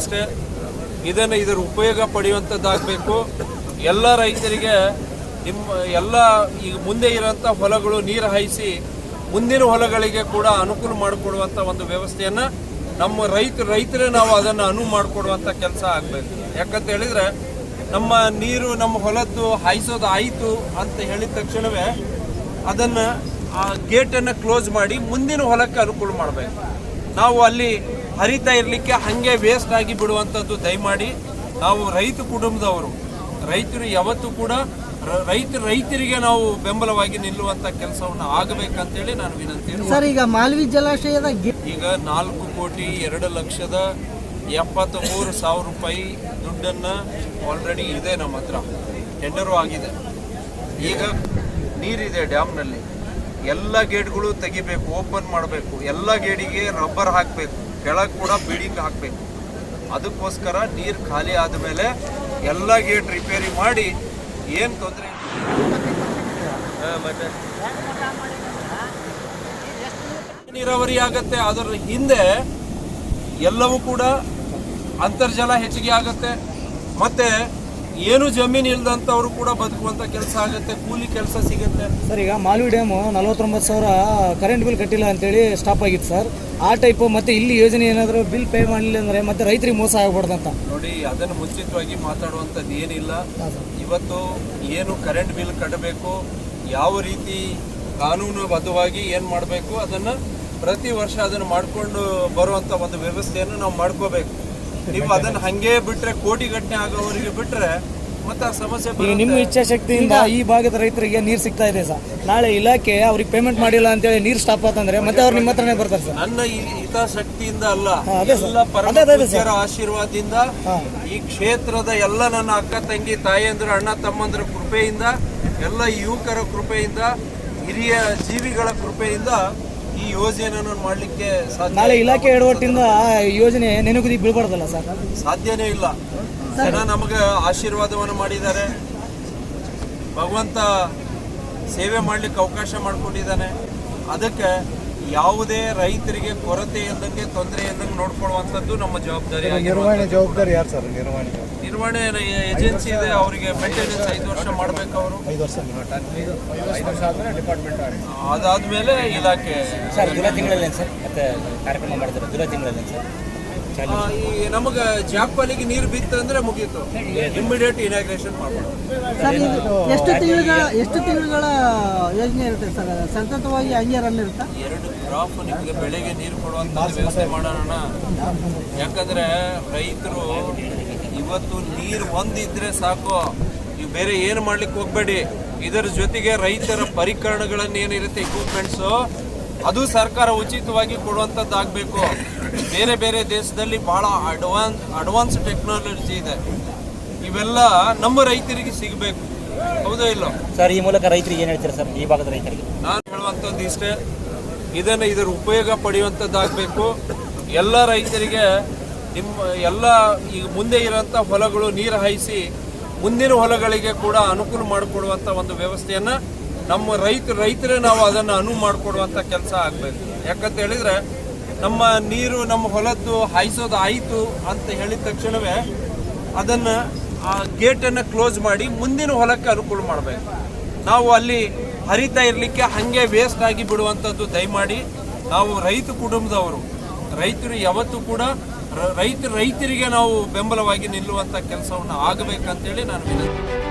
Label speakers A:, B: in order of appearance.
A: ಇಷ್ಟೇ. ಇದನ್ನು ಇದರ ಉಪಯೋಗ ಪಡೆಯುವಂಥದ್ದಾಗಬೇಕು ಎಲ್ಲ ರೈತರಿಗೆ ನಿಮ್ಮ ಎಲ್ಲ ಈಗ ಮುಂದೆ ಇರೋಂಥ ಹೊಲಗಳು ನೀರು ಹಾಯಿಸಿ ಮುಂದಿನ ಹೊಲಗಳಿಗೆ ಕೂಡ ಅನುಕೂಲ ಮಾಡಿಕೊಡುವಂಥ ಒಂದು ವ್ಯವಸ್ಥೆಯನ್ನು ನಮ್ಮ ರೈತ, ರೈತರೇ ನಾವು ಅದನ್ನು ಅನುವು ಮಾಡಿಕೊಡುವಂಥ ಕೆಲಸ ಆಗಬೇಕು. ಯಾಕಂತ ಹೇಳಿದರೆ ನಮ್ಮ ನೀರು ನಮ್ಮ ಹೊಲದ್ದು ಹಾಯಿಸೋದು ಆಯಿತು ಅಂತ ಹೇಳಿದ ತಕ್ಷಣವೇ ಅದನ್ನು ಆ ಗೇಟನ್ನು ಕ್ಲೋಸ್ ಮಾಡಿ ಮುಂದಿನ ಹೊಲಕ್ಕೆ ಅನುಕೂಲ ಮಾಡಬೇಕು. ನಾವು ಅಲ್ಲಿ ಹರಿತಾ ಇರಲಿಕ್ಕೆ ಹಾಗೆ ವೇಸ್ಟ್ ಆಗಿ ಬಿಡುವಂಥದ್ದು ದಯಮಾಡಿ ನಾವು ರೈತ ಕುಟುಂಬದವರು ರೈತರು ಯಾವತ್ತೂ ಕೂಡ ರೈತ ರೈತರಿಗೆ ನಾವು ಬೆಂಬಲವಾಗಿ ನಿಲ್ಲುವಂಥ ಕೆಲಸವನ್ನು ಆಗಬೇಕಂತೇಳಿ ನಾನು ವಿನಂತಿ
B: ಸರ್ ಈಗ ಮಾಲ್ವಿ ಜಲಾಶಯದ
A: ಈಗ ನಾಲ್ಕು ಕೋಟಿ ಎರಡು ಲಕ್ಷದ ಎಪ್ಪತ್ತ ಮೂರು ಸಾವಿರ ರೂಪಾಯಿ ದುಡ್ಡನ್ನು ಆಲ್ರೆಡಿ ಇದೆ ನಮ್ಮ ಹತ್ರ. ಟೆಂಡರು ಆಗಿದೆ. ಈಗ ನೀರಿದೆ ಡ್ಯಾಮ್ನಲ್ಲಿ. ಎಲ್ಲ ಗೇಟ್ಗಳು ತೆಗಿಬೇಕು ಓಪನ್ ಮಾಡಬೇಕು. ಎಲ್ಲ ಗೇಟಿಗೆ ರಬ್ಬರ್ ಹಾಕಬೇಕು. ಕೆಳಗೆ ಕೂಡ ಬಿಲ್ಡಿಂಗ್ ಹಾಕಬೇಕು. ಅದಕ್ಕೋಸ್ಕರ ನೀರು ಖಾಲಿ ಆದಮೇಲೆ ಎಲ್ಲ ಗೇಟ್ ರಿಪೇರಿ ಮಾಡಿ ಏನು ತೊಂದರೆ ಮತ್ತೆ? ನೀರಾವರಿ ಆಗತ್ತೆ ಅದರ ಹಿಂದೆ ಎಲ್ಲವೂ ಕೂಡ ಅಂತರ್ಜಲ ಹೆಚ್ಚಿಗೆ ಆಗತ್ತೆ. ಮತ್ತೆ ಏನು ಜಮೀನು ಇಲ್ದಂಥವ್ರು ಕೂಡ ಬದುಕುವಂಥ ಕೆಲಸ ಆಗುತ್ತೆ ಕೂಲಿ ಕೆಲಸ ಸಿಗುತ್ತೆ.
B: ಸರ್ ಈಗ ಮಾಲ್ವಿ ಡ್ಯಾಮು ನಲವತ್ತೊಂಬತ್ತು ಸಾವಿರ ಕರೆಂಟ್ ಬಿಲ್ ಕಟ್ಟಿಲ್ಲ ಅಂತೇಳಿ ಸ್ಟಾಪ್ ಆಗಿತ್ತು ಸರ್. ಆ ಟೈಪ್ ಮತ್ತೆ ಇಲ್ಲಿ ಯೋಜನೆ ಏನಾದರೂ ಬಿಲ್ ಪೇ ಮಾಡಲಿಲ್ಲ ಅಂದ್ರೆ ಮತ್ತೆ ರೈತರಿಗೆ ಮೋಸ ಆಗ್ಬಾರ್ದಂತ
A: ನೋಡಿ ಅದನ್ನು ಮುಂಚಿತವಾಗಿ ಮಾತಾಡುವಂಥದ್ದು ಏನಿಲ್ಲ. ಇವತ್ತು ಏನು ಕರೆಂಟ್ ಬಿಲ್ ಕಟ್ಟಬೇಕು ಯಾವ ರೀತಿ ಕಾನೂನುಬದ್ಧವಾಗಿ ಏನು ಮಾಡಬೇಕು ಅದನ್ನು ಪ್ರತಿ ವರ್ಷ ಅದನ್ನು ಮಾಡಿಕೊಂಡು ಬರುವಂಥ ಒಂದು ವ್ಯವಸ್ಥೆಯನ್ನು ನಾವು ಮಾಡ್ಕೋಬೇಕು. ನೀವು ಅದನ್ನ ಹಂಗೆ ಕೋಟಿ ಘಟನೆ ಆಗೋವರಿಗೆ ಬಿಟ್ರೆ ಮತ್ತೆ ಆ ಸಮಸ್ಯೆ
B: ಈಗ
A: ಬರುತ್ತೆ.
B: ನಿಮ್ಮ ಇಚ್ಛಾಶಕ್ತಿಯಿಂದ ಈ ಭಾಗದ ರೈತರಿಗೆ ನೀರು ಸಿಗ್ತಾ ಇದೆ ಸರ್ ನಾಳೆ ಇಲಾಖೆ ಅವ್ರಿಗೆ ಪೇಮೆಂಟ್ ಮಾಡಿಲ್ಲ ಅಂತೇಳಿ ನೀರು ಸ್ಟಾಪ್ ಆತಂದ್ರೆ ಮತ್ತೆ ಅವ್ರು ನಿಮ್ಮ ಹತ್ರನೇ ಬರ್ತಾರೆ ಸರ್
A: ನನ್ನ ಈ ಹಿತಾಸಕ್ತಿಯಿಂದ ಅಲ್ಲ
B: ಹಾ, ಅದೇ ಸರ್.
A: ಎಲ್ಲ ಪರಮ
B: ಅದೇ, ಅದೇ, ಅದೇ
A: ಪೂಜ್ಯರ ಆಶೀರ್ವಾದದಿಂದ
B: ಹಾ.
A: ಈ ಕ್ಷೇತ್ರದ ಎಲ್ಲ ನನ್ನ ಅಕ್ಕ ತಂಗಿ ತಾಯಂದಿರು ಅಣ್ಣ ತಮ್ಮಂದಿರ ಕೃಪೆಯಿಂದ ಎಲ್ಲ ಯುವಕರ ಕೃಪೆಯಿಂದ ಹಿರಿಯ ಜೀವಿಗಳ ಕೃಪೆಯಿಂದ ಈ ಯೋಜನೆಯನ್ನು ಮಾಡಲಿಕ್ಕೆ ಸಾಧ್ಯ
B: ನಾಳೆ ಇಲಾಖೆ ಎಡವಟ್ಟಿಂದ ಯೋಜನೆ ನೆನಗುದಿ ಬೀಳ್ಬಾರ್ದಲ್ಲ ಸರ್?
A: ಸಾಧ್ಯನೇ ಇಲ್ಲ. ಜನ ನಮಗೆ ಆಶೀರ್ವಾದವನ್ನು ಮಾಡಿದ್ದಾರೆ. ಭಗವಂತ ಸೇವೆ ಮಾಡಲಿಕ್ಕೆ ಅವಕಾಶ ಮಾಡಿಕೊಂಡಿದ್ದಾನೆ. ಅದಕ್ಕೆ ಯಾವುದೇ ರೈತರಿಗೆ ಕೊರತೆ ಇಲ್ಲದಂಗೆ ತೊಂದರೆ ಇಲ್ಲದಂಗೆ ನೋಡ್ಕೊಳ್ಳುವಂಥದ್ದು ನಮ್ಮ ಜವಾಬ್ದಾರಿ
C: ನಿರ್ವಹಣೆ ಜವಾಬ್ದಾರಿ ಯಾರು ಸರ್ ನಿರ್ವಹಣೆ
A: ನಿರ್ವಹಣೆ ಏಜೆನ್ಸಿ ಇದೆ ಅವರಿಗೆ ಮೇಂಟೆನೆನ್ಸ್ ಐದು ವರ್ಷ ಮಾಡಬೇಕು ಅವರು.
C: ಐದು ವರ್ಷ ಐದು ವರ್ಷ ಆದ್ಮೇಲೆ ಡಿಪಾರ್ಟ್ಮೆಂಟ್
A: ಅದಾದ್ಮೇಲೆ ಇಲಾಖೆ
D: ಸರ್ ಜುಲೈ ತಿಂಗಳಲ್ಲಿ ಸರ್? ಮತ್ತೆ ಕಾರ್ಯಕ್ರಮ ಮಾಡ್ತಾರೆ ಜುಲೈ ತಿಂಗಳಲ್ಲಿ ಸರ್?
A: ಈ ನಮಗೆ ಜಾಪಾಲಿಗೆ ನೀರು ಬಿತ್ತಂದ್ರೆ ಮುಗೀತು. ಇಮಿಡಿಯೇಟ್ ಇನಾಗ್ರೇಷನ್ ಮಾಡ್ಬೋದು.
E: ಸರ್ ಎಷ್ಟು ತಿಂಗಳ ಎಷ್ಟು ತಿಂಗಳುಗಳ ಯೋಜನೆ ಇರುತ್ತೆ ಸರ್? ಸತತವಾಗಿ ಹಂಗೆ ರನ್ ಇರುತ್ತಾ
A: ಎರಡು ಕ್ರಾಪ್ ನಿಮಗೆ ಬೆಳೆಗೆ ನೀರು ಕೊಡುವಂತ ವ್ಯವಸ್ಥೆ ಮಾಡೋಣ. ಯಾಕಂದ್ರೆ ರೈತರು ಇವತ್ತು ನೀರು ಒಂದಿದ್ರೆ ಸಾಕು. ನೀವು ಬೇರೆ ಏನು ಮಾಡ್ಲಿಕ್ಕೆ ಹೋಗ್ಬೇಡಿ. ಇದರ ಜೊತೆಗೆ ರೈತರ ಪರಿಕರಣಗಳನ್ನು ಏನಿರುತ್ತೆ ಇಕ್ವಿಪ್ಮೆಂಟ್ಸು ಅದು ಸರ್ಕಾರ ಉಚಿತವಾಗಿ ಕೊಡುವಂಥದ್ದಾಗಬೇಕು. ಬೇರೆ ಬೇರೆ ದೇಶದಲ್ಲಿ ಭಾಳ ಅಡ್ವಾನ್ಸ್ ಅಡ್ವಾನ್ಸ್ ಟೆಕ್ನಾಲಜಿ ಇದೆ. ಇವೆಲ್ಲ ನಮ್ಮ ರೈತರಿಗೆ ಸಿಗಬೇಕು. ಹೌದೋ ಇಲ್ಲ?
D: ಸರ್ ಈ ಮೂಲಕ ರೈತರಿಗೆ ಏನು ಹೇಳ್ತೀರಾ ಸರ್ ಈ ಭಾಗದ ರೈತರಿಗೆ?
A: ನಾನು ಹೇಳುವಂಥದ್ದು ಇಷ್ಟೇ. ಇದನ್ನು ಇದರ ಉಪಯೋಗ ಪಡೆಯುವಂಥದ್ದಾಗಬೇಕು. ಎಲ್ಲ ರೈತರಿಗೆ ನಿಮ್ಮ ಎಲ್ಲ ಈಗ ಮುಂದೆ ಇರೋಂಥ ಹೊಲಗಳು ನೀರು ಹಾಯಿಸಿ ಮುಂದಿನ ಹೊಲಗಳಿಗೆ ಕೂಡ ಅನುಕೂಲ ಮಾಡಿಕೊಡುವಂಥ ಒಂದು ವ್ಯವಸ್ಥೆಯನ್ನು ನಮ್ಮ ರೈತ, ರೈತರೇ ನಾವು ಅದನ್ನು ಅನುವು ಮಾಡಿಕೊಡುವಂಥ ಕೆಲಸ ಆಗಬೇಕು. ಯಾಕಂತ ಹೇಳಿದರೆ ನಮ್ಮ ನೀರು ನಮ್ಮ ಹೊಲದ್ದು ಹಾಯಿಸೋದು ಆಯಿತು ಅಂತ ಹೇಳಿದ ತಕ್ಷಣವೇ ಅದನ್ನು ಆ ಗೇಟನ್ನು ಕ್ಲೋಸ್ ಮಾಡಿ ಮುಂದಿನ ಹೊಲಕ್ಕೆ ಅನುಕೂಲ ಮಾಡಬೇಕು. ನಾವು ಅಲ್ಲಿ ಹರಿತಾ ಇರಲಿಕ್ಕೆ ಹಾಗೆ ವೇಸ್ಟ್ ಆಗಿ ಬಿಡುವಂಥದ್ದು ದಯಮಾಡಿ ನಾವು ರೈತ ಕುಟುಂಬದವರು, ರೈತರು ಯಾವತ್ತೂ ಕೂಡ ರೈತ ರೈತರಿಗೆ ನಾವು ಬೆಂಬಲವಾಗಿ ನಿಲ್ಲುವಂಥ ಕೆಲಸವನ್ನು ಆಗಬೇಕಂತೇಳಿ ನಾನು ವಿನಂತಿ